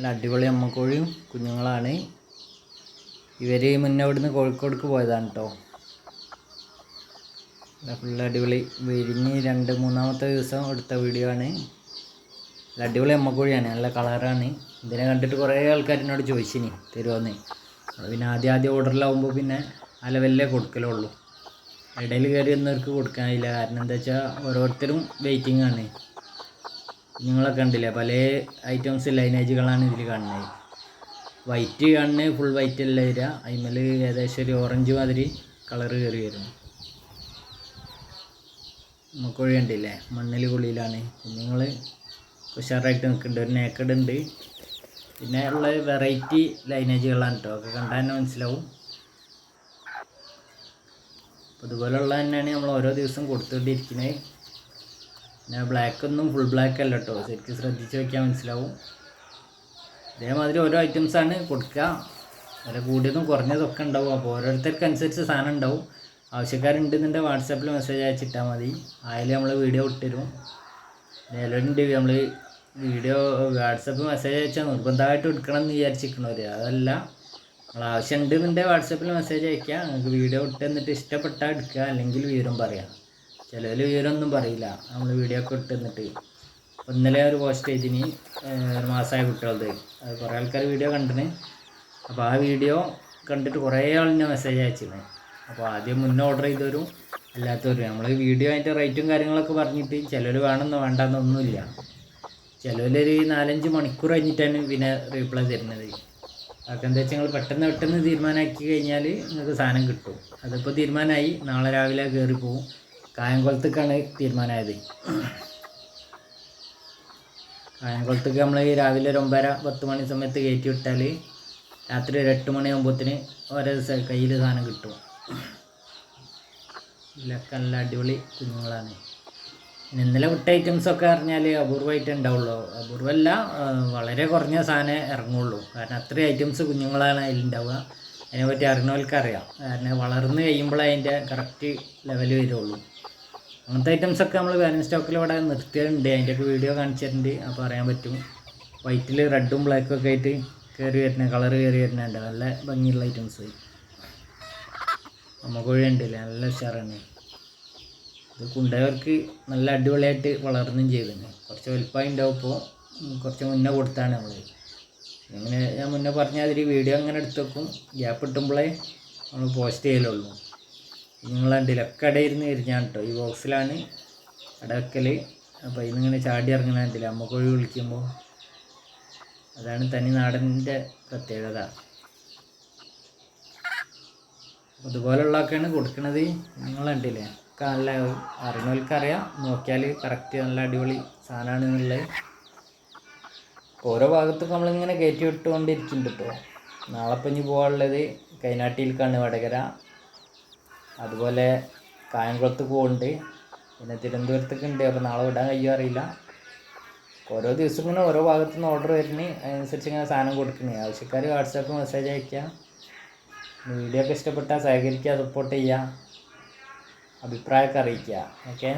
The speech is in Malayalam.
നല്ല അടിപൊളി അമ്മക്കോഴിയും കുഞ്ഞുങ്ങളാണ്. ഇവർ മുന്നേ അവിടുന്ന് കോഴിക്കോടേക്ക് പോയതാണ് കേട്ടോ ഫുള്ള് അടിപൊളി. വിരിഞ്ഞ് രണ്ട് മൂന്നാമത്തെ ദിവസം എടുത്ത വീഡിയോ ആണ്. നല്ല അടിപൊളി അമ്മക്കോഴിയാണ്. നല്ല കളറാണ് ഇതിനെ കണ്ടിട്ട് കുറേ ആൾക്കാർ എന്നോട് ചോദിച്ചിനി തരുമെന്ന് പിന്നെ ആദ്യം ആദ്യം ഓർഡറിലാവുമ്പോൾ പിന്നെ ആ ലെവലിലേ കൊടുക്കലുള്ളൂ. ഇടയിൽ കയറി ഒന്നവർക്ക് കൊടുക്കാനില്ല കാരണം എന്താ വെച്ചാൽ ഓരോരുത്തരും വെയിറ്റിംഗ് ആണ്. നിങ്ങളൊക്കെ കണ്ടില്ലേ? പല ഐറ്റംസ് ലൈനേജുകളാണ് ഇതിൽ കാണുന്നത്. വൈറ്റ് കാണുന്നത് ഫുൾ വൈറ്റ് അല്ല വരിക. അതിന്മേൽ ഏകദേശം ഒരു ഓറഞ്ച് മാതിരി കളർ കയറി വരും നമുക്കൊഴി കണ്ടില്ലേ? മണ്ണിൽ കുളിയിലാണ്. നിങ്ങൾ ഉഷാറായിട്ട് നിൽക്കുന്നുണ്ട് ഒരു നേക്കഡ് ഉണ്ട്. പിന്നെ ഉള്ള വെറൈറ്റി ലൈനേജുകളാണ് കേട്ടോ ഒക്കെ കണ്ടാൽ തന്നെ മനസ്സിലാവും. അപ്പോൾ തന്നെയാണ് നമ്മൾ ഓരോ ദിവസം കൊടുത്തുകൊണ്ടിരിക്കുന്നത്. പിന്നെ ബ്ലാക്ക് ഒന്നും ഫുൾ ബ്ലാക്ക് അല്ല കേട്ടോ ശരിക്കും ശ്രദ്ധിച്ച് വെക്കാൻ മനസ്സിലാവും. ഇതേമാതിരി ഓരോ ഐറ്റംസാണ് കൊടുക്കുക വില കൂടിയതും കുറഞ്ഞതൊക്കെ ഉണ്ടാവും. അപ്പോൾ ഓരോരുത്തർക്ക് അനുസരിച്ച് സാധനം ഉണ്ടാവും. ആവശ്യക്കാരുണ്ടെന്നുണ്ടെങ്കിൽ വാട്സാപ്പിൽ മെസ്സേജ് അയച്ചിട്ടാൽ മതി. അതിൽ നമ്മൾ വീഡിയോ ഇട്ടുതരും നിലവിലുണ്ട് നമ്മൾ വീഡിയോ വാട്സപ്പ് മെസ്സേജ് അയച്ചാൽ നിർബന്ധമായിട്ട് എടുക്കണം എന്ന് വിചാരിച്ചിരിക്കണവർ അതല്ല നമ്മൾ ആവശ്യം ഉണ്ടെന്നുണ്ടെങ്കിൽ വാട്സപ്പിൽ മെസ്സേജ് അയക്കുക നിങ്ങൾക്ക് വീഡിയോ ഇട്ട് എന്നിട്ട് ഇഷ്ടപ്പെട്ടാൽ എടുക്കുക അല്ലെങ്കിൽ വിവരം പറയാം. ചിലർ വിവരമൊന്നും പറയില്ല. നമ്മൾ വീഡിയോ ഒക്കെ ഇട്ട് എന്നിട്ട് അപ്പോൾ ഇന്നലെ ഒരു പോസ്റ്റ് ചെയ്തിന് ഒരു മാസമായ കുട്ടികളത് അത് കുറേ ആൾക്കാർ വീഡിയോ കണ്ടിന്. അപ്പോൾ ആ വീഡിയോ കണ്ടിട്ട് കുറേ ആളിനെ മെസ്സേജ് അയച്ചിരുന്നു അപ്പോൾ ആദ്യം മുന്നേ ഓർഡർ ചെയ്തവരും അല്ലാത്തവരും. നമ്മൾ വീഡിയോ അതിന്റെ റേറ്റും കാര്യങ്ങളൊക്കെ പറഞ്ഞിട്ട് ചിലർ വേണമെന്നോ വേണ്ടെന്നൊന്നുമില്ല ചിലവരൊരു നാലഞ്ച് മണിക്കൂർ കഴിഞ്ഞിട്ടാണ് പിന്നെ റീപ്ലൈ തരുന്നത്. അതൊക്കെ എന്താ വെച്ചാൽ നിങ്ങൾ പെട്ടെന്ന് പെട്ടെന്ന് തീരുമാനമാക്കി കഴിഞ്ഞാൽ നിങ്ങൾക്ക് സാധനം കിട്ടും. അതിപ്പോൾ തീരുമാനമായി നാളെ രാവിലെ കയറി പോവും. കായംകുളത്തേക്കാണ് തീരുമാനമായത്. കായംകുളത്തേക്ക് നമ്മൾ രാവിലെ ഒരു ഒമ്പതര പത്ത് മണി സമയത്ത് കയറ്റി വിട്ടാൽ രാത്രി ഒരു എട്ട് മണിയാകുമ്പോഴത്തേന് ഓരോ കയ്യിൽ സാധനം കിട്ടും. ഇതിലൊക്കെ നല്ല അടിപൊളി കുഞ്ഞുങ്ങളാണ്. പിന്നെ ഇന്നലെ വിട്ട ഐറ്റംസൊക്കെ അറിഞ്ഞാൽ അപൂർവമായിട്ട് ഉണ്ടാവുള്ളൂ. അപൂർവമല്ല വളരെ കുറഞ്ഞ സാധനം ഇറങ്ങുള്ളൂ. കാരണം അത്രയും ഐറ്റംസ് കുഞ്ഞുങ്ങളാണ് അതിലുണ്ടാവുക. അതിനെപ്പറ്റി അറിയണവർക്കറിയാം അറിയാം. കാരണം വളർന്ന് കഴിയുമ്പോൾ അതിന്റെ കറക്റ്റ് ലെവൽ വരുള്ളൂ. അങ്ങനത്തെ ഐറ്റംസ് ഒക്കെ നമ്മൾ ബാലൻസ് സ്റ്റോക്കിൽ ഇവിടെ നിർത്തിയിട്ടുണ്ട്. അതിന്റെയൊക്കെ വീഡിയോ കാണിച്ചിട്ടുണ്ട്. അപ്പോൾ അറിയാൻ പറ്റും. വൈറ്റിൽ റെഡും ബ്ലാക്കും ഒക്കെ ആയിട്ട് കയറി വരുന്ന കളർ കയറി വരുന്നുണ്ട്. നല്ല ഭംഗിയുള്ള ഐറ്റംസ് നമുക്കൊഴി ഉണ്ടല്ലേ നല്ല ഉഷാറാണ്. ഇത് കുണ്ടവർക്ക് നല്ല അടിപൊളിയായിട്ട് വളർന്നും ചെയ്തിരുന്നു കുറച്ച് വലുപ്പമായി ഉണ്ടാവും ഇപ്പോൾ കുറച്ച് മുന്നേ കൊടുത്താണ് നമ്മൾ ഇങ്ങനെ ഞാൻ മുന്നേ പറഞ്ഞ അതിൽ വീഡിയോ അങ്ങനെ എടുത്ത് വെക്കും. ഗ്യാപ്പ് കിട്ടുമ്പോഴേ നമ്മൾ പോസ്റ്റ് ചെയ്യലുള്ളൂ. നിങ്ങൾ കണ്ടില്ല ഒക്കെ ഇടയിരുന്ന് കേട്ടോ ഈ ബോക്സിലാണ് അടക്കൽ അപ്പോൾ ഇന്നിങ്ങനെ ചാടി ഇറങ്ങണ കണ്ടില്ല? വിളിക്കുമ്പോൾ അതാണ് തനി നാടന്റെ പ്രത്യേകത. അതുപോലുള്ളതൊക്കെയാണ് കൊടുക്കുന്നത് നിങ്ങൾ കണ്ടില്ലേ? ഒക്കെ നല്ല അറിഞ്ഞവർക്കറിയാം നോക്കിയാൽ കറക്റ്റ് നല്ല അടിപൊളി സാധനമാണ് എന്നുള്ളത് ഓരോ ഭാഗത്തും നമ്മളിങ്ങനെ കയറ്റി വിട്ടുകൊണ്ടിരിക്കുന്നുണ്ട് കേട്ടോ നാളെ ഇപ്പം ഇനി പോകാനുള്ളത് കൈനാട്ടിയിലേക്കാണ് വടകര. അതുപോലെ കായംകുളത്ത് പോകുന്നുണ്ട് പിന്നെ തിരുവനന്തപുരത്തേക്ക് ഉണ്ട് അപ്പോൾ നാളെ വിടാൻ കഴിയുമോ അറിയില്ല. ഓരോ ദിവസം ഇങ്ങനെ ഓരോ ഭാഗത്തു നിന്ന് ഓർഡർ വരുന്നു അതിനനുസരിച്ച് ഇങ്ങനെ സാധനം കൊടുക്കണേ ആവശ്യക്കാർ വാട്സാപ്പ് മെസ്സേജ് അയക്കുക വീഡിയോ ഒക്കെ ഇഷ്ടപ്പെട്ടാൽ സഹകരിക്കുക സപ്പോർട്ട് ചെയ്യുക. അഭിപ്രായമൊക്കെ അറിയിക്കുക. ഓക്കെ